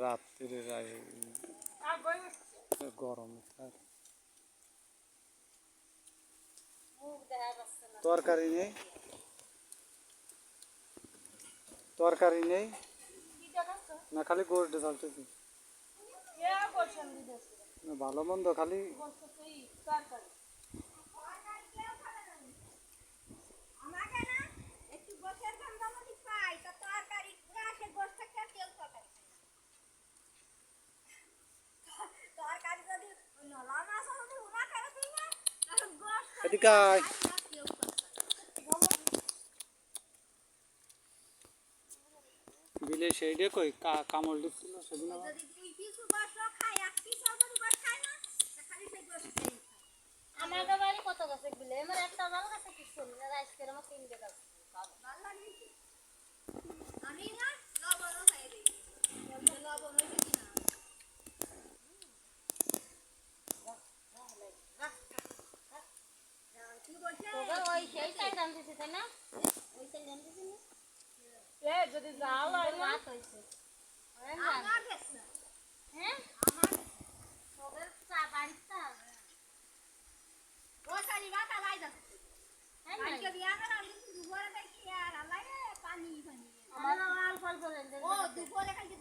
রাত্রিরে গরম স্যার তরকারি নেই তরকারি নেই না খালি গোষ্ঠ চলতেছি না ভালো মন্দ খালি আমাকে তা খালি সেই গোছ খেয়েই খায়। আমার বাড়ি কত গাছে বিলে আমার একটা ভালো গাছে কিছু নেই রাইস করে আমার তিনটে গাছ? আমি না লবণও খাই দিই। লবণ হয়েছে কিনা কি বলছে তোকে ওই সেই সাইড আনতেছি তাই না ওই সাইড আনতেছি না এ যদি জাল হয় না? আমার গেছে হ্যাঁ? আমার তোদের চা বাড়িতে ও সারি বাটা লাই যাচ্ছে হ্যাঁ না? বিয়া করে আমি দুপুরে দেখি আর আল্লাহ রে পানি পানি। আমার আল ফল করে ও দুপুরে কালকে দুপুরে